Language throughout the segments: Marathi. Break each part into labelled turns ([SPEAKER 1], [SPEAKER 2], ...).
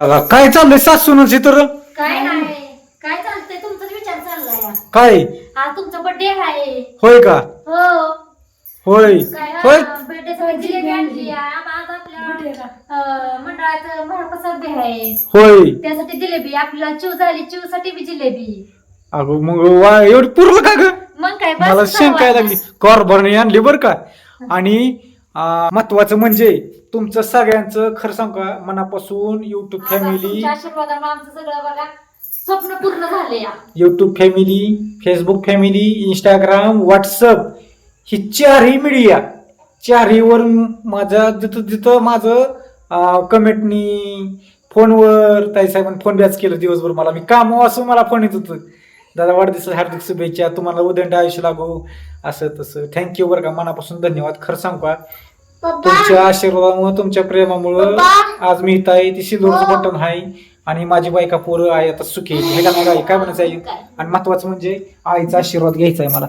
[SPEAKER 1] अगं, काय चाललंय सासूनच तर
[SPEAKER 2] काय नाही. काय चालतंय? तुमचाच विचार चाललाय.
[SPEAKER 1] काय?
[SPEAKER 2] हा तुमचा बर्थडे आहे.
[SPEAKER 1] होय का?
[SPEAKER 2] हो.
[SPEAKER 1] होय.
[SPEAKER 2] काय
[SPEAKER 1] होय?
[SPEAKER 2] बर्थडे साठी जिलेबी आणली आहे. आज आपल्या अं, मंडळात महाप्रसाद बी आहे.
[SPEAKER 1] होय.
[SPEAKER 2] त्यासाठी जिलेबी आपल्याला चिव झाली चिवसाठी बी जिलेबी.
[SPEAKER 1] अगं मग वा एवढं पुरलं का ग?
[SPEAKER 2] मग काय बस
[SPEAKER 1] मला शंका
[SPEAKER 2] वाजता.
[SPEAKER 1] लागली? कॉर्बरने आणली बर का? आणि महत्वाचं म्हणजे तुमचं सगळ्यांचं खरं सांग का मनापासून युट्यूब फॅमिली
[SPEAKER 2] तुमच्या आशीर्वादामुळे आमचं सगळं बघा स्वप्न पूर्ण झाले या.
[SPEAKER 1] YouTube family Facebook family Instagram WhatsApp ही चारही मीडिया चारहीवर माझा जिथं जिथं माझं कमेंटनी फोनवर ताईसाहेबांनी फोन बॅच केलं दिवसभर मला. मी काम असं मला फोन येत होतं. दादा वाढदिवस हार्दिक शुभेच्छा तुम्हाला उदंड आयुष्य लागो. असं तसं. थँक्यू बरं का मनापासून धन्यवाद. खरं सांगू का? तुमच्या आशीर्वादामुळे तुमच्या प्रेमामुळं आज मी इथं आहे ती सिल्वरचं बटन आहे आणि माझी बायका पोरं आहे आता सुखी आहे. हे का नाही? काय म्हणायचं आहे? आणि महत्वाचं म्हणजे आईचा आशीर्वाद घ्यायचा आहे मला.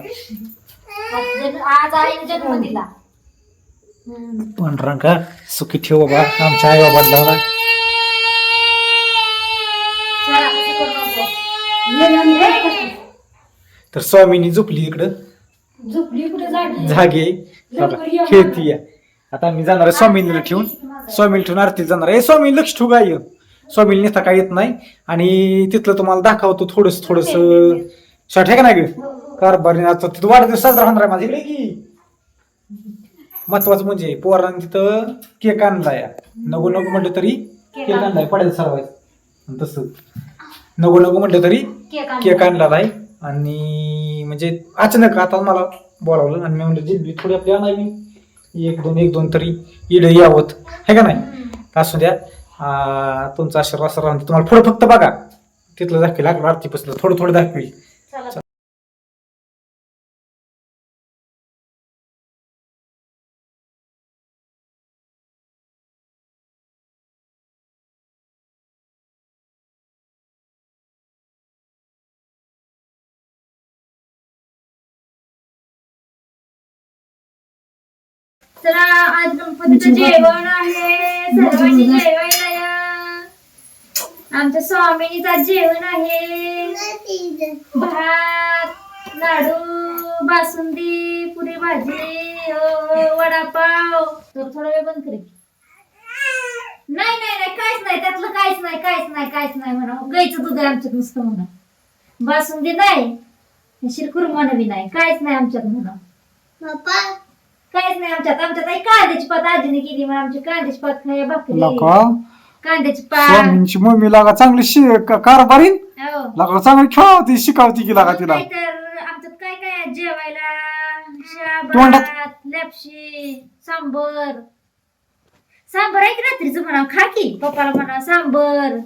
[SPEAKER 2] आज जन्म दिला हम्म.
[SPEAKER 1] पण रंगा सुखी ठेव बाबा. आमच्या आई बाबाला. तर स्वामीनी झोपली इकडं.
[SPEAKER 2] झोपली कुठे जागी.
[SPEAKER 1] जागे खेळती. आता आम्ही जाणार आहे स्वामींना ठेवून. स्वामीला ठेवून आरती जाणार आहे. स्वामी लक्ष ठेवू काय स्वामीला नेता काय येत नाही. आणि तिथलं तुम्हाला दाखवतो थोडस थोडस. शॉर्ट आहे का नाही ग? कारभारी आता तिथं वाढदिवस साजरा होणार आहे की. महत्वाचं म्हणजे पोरांनी तिथं केक आणलाय. नको नको म्हटलं तरी केक आणलाय. पडायला सरवायचं तसं. नको नको म्हटलं तरी
[SPEAKER 2] केक आणला.
[SPEAKER 1] आहे आणि म्हणजे अचानक आता मला बोलावलं आणि मी म्हणलं जिलबी थोडी आपली आणावी. एक दोन एक दोन तरी इड यावत. है का नाही. असू द्या. तुमचा आशीर्वाद दे. तुम्हाला पुढे फक्त बघा. तिथलं दाखवेल आरती आरतीपासून थोडं थोडं दाखवेल
[SPEAKER 2] चला. चला आज गणपतीचं जेवण आहे. सर्वांनी जेवायला या. आमच्या स्वामिनीचा जेवण आहे. भात लाडू बासुंदी पुरी भाजी अं, वडापाव. तर थोडा वेळ बंद करे. नाही नाही नाही काहीच नाही. त्यातलं काहीच नाही काहीच नाही काहीच नाही म्हणा. गाईचं दूध आहे आमच्यात नुसतं म्हणा. बासुंदी नाही. शिरकुरमानं बी नाही. काहीच नाही आमच्यात म्हणा. काहीच नाही आमच्यात. आमच्यात आई कांद्याची पात आजीने केली मग आमची कांद्याची पात खाय भाकरी
[SPEAKER 1] लका.
[SPEAKER 2] कांद्याची पात.
[SPEAKER 1] स्वामींची मम्मी लागा चांगली शि कारभारीन
[SPEAKER 2] हो.
[SPEAKER 1] लागा चांगली खेळावती शिकावती की लागा तिला.
[SPEAKER 2] आमच्यात काय काय आहे? जेवायला
[SPEAKER 1] तोंडात-
[SPEAKER 2] शाबात लपशी सांबर. सांबर आहे की रात्रीचं म्हणा खा की पप्पाला म्हणा सांबर.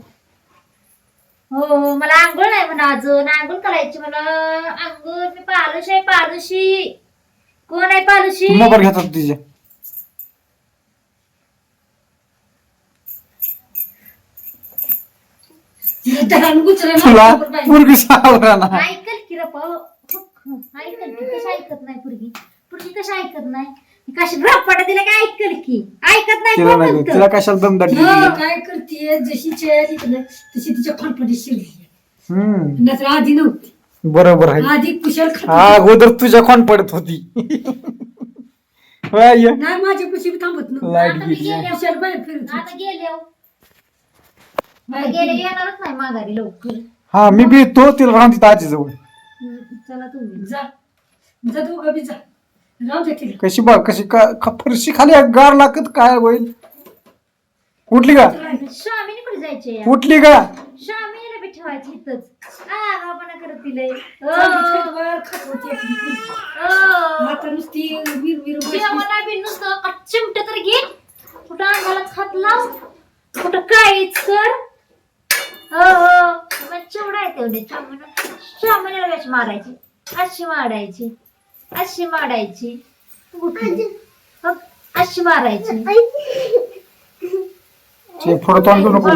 [SPEAKER 2] हो हो मला आंघोळ नाही म्हणा अजून. आंघोळ करायची मला आंघोळ मी पालुशी आहे पालुशी कोण आहे पालुशी?
[SPEAKER 1] मोबाईल घेतात तिचे तुला
[SPEAKER 2] ऐकल की रप ऐकल की कशी ऐकत नाही पुरगी? पुरगी कशी ऐकत नाही? कशी रपाटा दिला काय ऐकल की? ऐकत नाही
[SPEAKER 1] तिला
[SPEAKER 2] कोण
[SPEAKER 1] नाही
[SPEAKER 2] म्हणतं?
[SPEAKER 1] तिला कशाला दमदाटी
[SPEAKER 3] हा,
[SPEAKER 1] दिली?
[SPEAKER 3] काय करते जशी तशी तिच्या शिरली.
[SPEAKER 1] हम्म.
[SPEAKER 3] आधी नव्हती.
[SPEAKER 1] बरोबर आहे.
[SPEAKER 3] आधी कुशल खात
[SPEAKER 1] हा
[SPEAKER 3] होती.
[SPEAKER 1] अगोदर तुझ्या खोन पडत होती. होय, ये.
[SPEAKER 3] नाही माझ्या कुशी थांबत नव्हती.
[SPEAKER 1] लाइट
[SPEAKER 2] आता मी
[SPEAKER 1] गेली
[SPEAKER 2] गेले.
[SPEAKER 3] कुशल बाहेर फिरत होती.
[SPEAKER 2] आता गेले हो. आता गेले येणारच नाही माघारी लवकर.
[SPEAKER 1] हा मी बी तो तिला राहून तिथं आजी जवळ
[SPEAKER 2] हम्म, चला तुम्ही
[SPEAKER 3] जा. जा दोघं बी जा. राहू दे तिला.
[SPEAKER 1] कशी बघ कशी का का- फरशी खाली गार लागत काय होईल? उठली का?
[SPEAKER 2] स्वामीने कुठे जायचे
[SPEAKER 1] उठली का?
[SPEAKER 2] ठेवायची इथंच आ गावाना करत तिले.
[SPEAKER 3] आता नुसती वीर वीर.
[SPEAKER 2] जेवणा बी नुसतं चिमट तर घे. कुठं अंगालाच हात लाव. कुठं काहीच कर. हो. हो चिवडा आहे तेवढे चामण. चामण्याला वेच मारायची? अशी मारायची. अशी मारायची. उठली. हो, अशी मारायची.
[SPEAKER 1] ते करू नको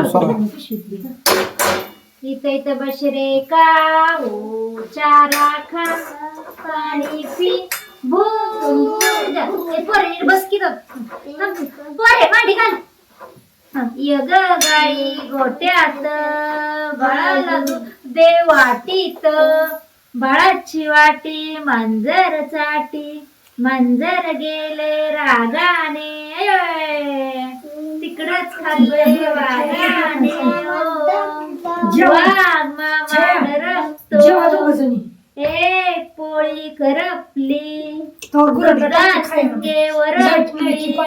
[SPEAKER 2] इथं इथं बस रे का? हो चारा खा पाणी पी. भूक जा. पोरे, बस की तर. पोरे मांडी घाल. यग गाई गोट्यात बाळाला दूध दे वाटीत बाळाची वाटी मांजर चाटी. मांजर गेले रागाने. तिकडच खाल्ले वाघाने. हो. ओ. वाघ मामा रक्तो
[SPEAKER 3] जेवा दोघं जणी
[SPEAKER 2] एक पोळी करपली.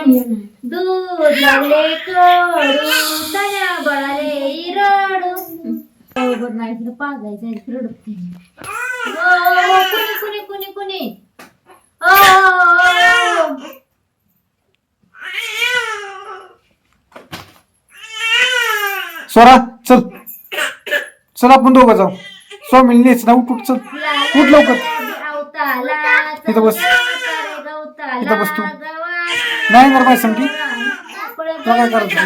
[SPEAKER 3] येणार.
[SPEAKER 2] दूध लागले कडू तया बळाले रडू बरोबर नाही तिला पाजायचं रडत कुणी कुणी कुणी कुणी? ओ
[SPEAKER 1] स्वरा चल. चल आपण दोघं जाऊ. स्वामी नेच ना उठ उठ चल. उठ लवकर. इथं बस. इथं बस तू. नाही येणार माझ्या संगती तुला काय करायचं?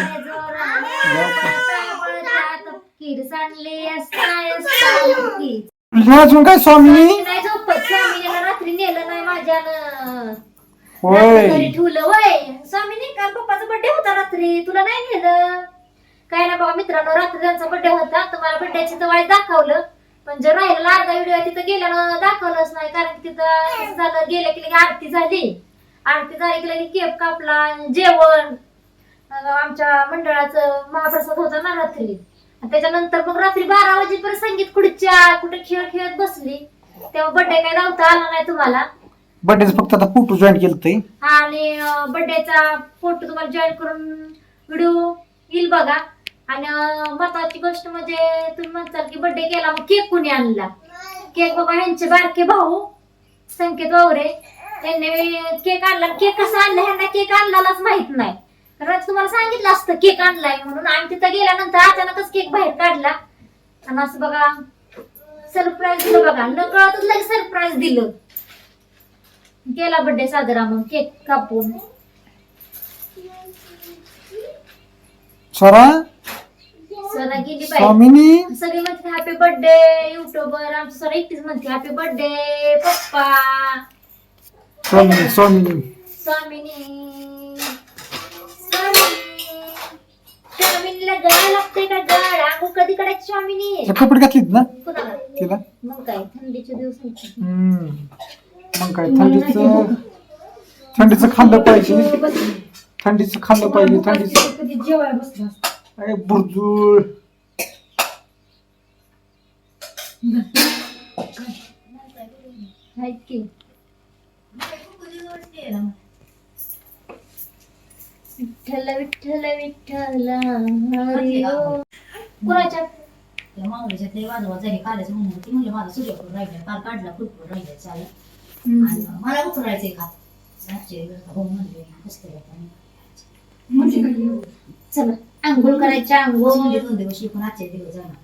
[SPEAKER 1] अजून काय स्वामी?
[SPEAKER 2] नाही रात्री नेलं नाही माझ्यानं.
[SPEAKER 1] होय.
[SPEAKER 2] ठेवलं वय स्वामीने काल पप्पाचा बर्थडे होता रात्री. तुला नाही नेलं? काय ना बाबा मित्रांनो रात्री त्यांचा बर्थडे होता तुम्हाला तर वाईट दाखवलं. पण जर राहिलेला अर्धा व्हिडिओ तिथं गेल्यानं दाखवलंच नाही कारण तिथं असं झालं गेलं की लगे आरती झाली. आरती झाली की लगे केक कापला जेवण. आमच्या मंडळाचं महाप्रसाद होता ना रात्री. त्याच्यानंतर मग रात्री बारा वाजेपर्यंत संगीत खुर्च्या कुठे खेळ खेळत बसली. तेव्हा बर्थडे काय लावता आला नाही तुम्हाला.
[SPEAKER 1] बड्डेच फक्त आता फोटो जॉईन केलं ते
[SPEAKER 2] आणि बर्थडेचा फोटो तुम्हाला जॉईन करून व्हिडिओ येईल बघा. आणि महत्वाची गोष्ट म्हणजे तुम्ही म्हणताल की बर्थडे केला मग केक कोणी आणला? केक बाबा यांचे बारके भाऊ संकेत वावरे त्यांनी केक आणला. केक कसा आणला? ह्यांना केक आणलाच माहीत नाही. कारण तुम्हाला सांगितलं असतं केक आणलाय म्हणून. आम्ही तिथं गेल्यानंतर अचानकच केक बाहेर काढला. आणि असं बघा सरप्राईज दिलं बघा. न कळतच लगेच सरप्राईज दिलं. केला बर्थडे साजरा मग केक कापून. गेली
[SPEAKER 1] स्वामीनी?
[SPEAKER 2] सगळी म्हणते हॅपी बर्थडे युट्यूबर आमची स्वरा एकटीच म्हणते हॅपी बर्थडे पप्पा.
[SPEAKER 1] स्वामिनी स्वामिनी.
[SPEAKER 2] स्वामिनी. स्वामिनी. स्वामिनीला गळा लागते का गळ? आंघोळ कधी करायची स्वामिनी?
[SPEAKER 1] तुला कपडे घातलीत ना?
[SPEAKER 2] कुणाला?
[SPEAKER 1] तिला?
[SPEAKER 2] मग काय थंडीचे दिवस आहेत.
[SPEAKER 1] हम्म. मग काय थंडीचं थंडीचं खाल्लं पाहिजे. थंडीचं खाल्लं पाहिजे थंडीचं
[SPEAKER 3] कधी जेवायला बसला असता.
[SPEAKER 1] अरे बुरजूळ
[SPEAKER 2] आहेत की विठ्ठल विठ्ठल विठ्ठल हरी ओम. कुणाच्या
[SPEAKER 4] त्या माऊलीच्या ते वाजवा झाली कालच म्हणून होती म्हणलं माझा सूर्यपूर राहिला काल काढला फुटपूर राहिला चालेल आणि मला उकरायचंय का हो म्हणले
[SPEAKER 3] काय?
[SPEAKER 2] चला आंघोळ करायची आंघोळ
[SPEAKER 4] दोन दिवस शिकून आजचे दिवस जाणार.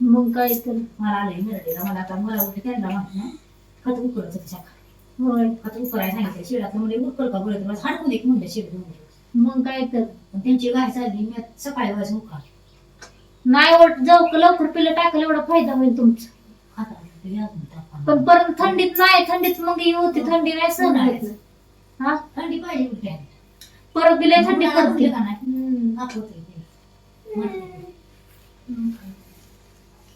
[SPEAKER 2] मग काय तर.
[SPEAKER 4] मला आलंय मिळालेला मला आता मला उठे त्यांना म्हणत खत उकरायचं शाखा
[SPEAKER 2] होय
[SPEAKER 4] खत उकरायला सांगितलं शिडातलं म्हणजे उकर का बोलत? मला हाडकून एक म्हणलं शिड दोन दिवस
[SPEAKER 2] मग काय तर.
[SPEAKER 4] त्यांची गाय चालली मी सकाळी वाजून उकार
[SPEAKER 2] नाही ओट जाऊ का लवकर पिलं टाकलं एवढा फायदा होईल तुमचा. पण परत थंडीत नाही थंडीत मग ही होती थंडी नाही होत. हा?
[SPEAKER 4] थंडी पाहिजे
[SPEAKER 2] परत दिले थंडी
[SPEAKER 4] उलट्या का नाही?
[SPEAKER 2] हम्म.
[SPEAKER 4] ताप होतोय ते.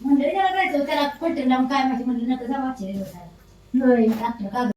[SPEAKER 4] म्हणलं त्याला जायचं त्याला पलटीला मग काय माहिती? म्हणलं नका
[SPEAKER 2] होय.
[SPEAKER 4] डॉक्टर